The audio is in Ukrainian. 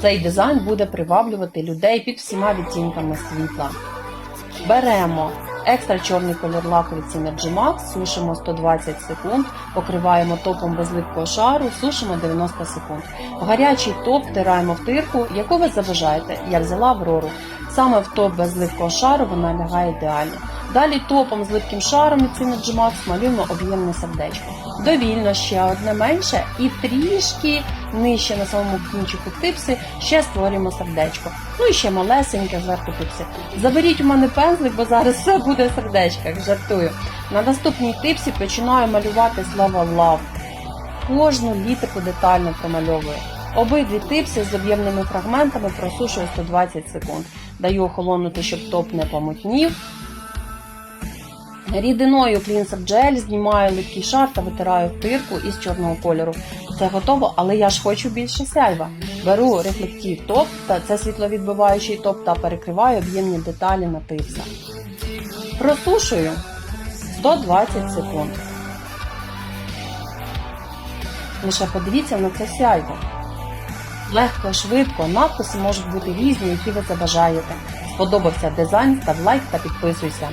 Цей дизайн буде приваблювати людей під всіма відтінками світла. Беремо екстра чорний колір лаку від Synergy Max, сушимо 120 секунд, покриваємо топом без липкого шару, сушимо 90 секунд. Гарячий топ втираємо в тирку, яку ви забажаєте. Я взяла Аврору. Саме в топ без липкого шару вона лягає ідеально. Далі топом з липким шаром від Synergy Max малюємо об'ємне сердечко. Довільно ще одне менше і трішки нижче на самому кінчику типси ще створюємо сердечко. Ну і ще малесеньке зверху типси. Заберіть у мене пензлик, бо зараз все буде в сердечках, жартую. На наступній типсі починаю малювати слова love. Кожну літерку детально промальовую. Обидві типси з об'ємними фрагментами просушую 120 секунд. Даю охолонути, щоб топ не помутнів. Рідиною Cleanser Gel знімаю липкий шар та витираю в тирку із чорного кольору. Це готово, але я ж хочу більше сяйва. Беру рефлектив топ, та це світловідбиваючий топ та перекриваю об'ємні деталі на типсах. Просушую 120 секунд. Лише подивіться на це сяйво. Легко, швидко, надписи можуть бути різні, які ви забажаєте. Сподобався дизайн, став лайк та підписуйся.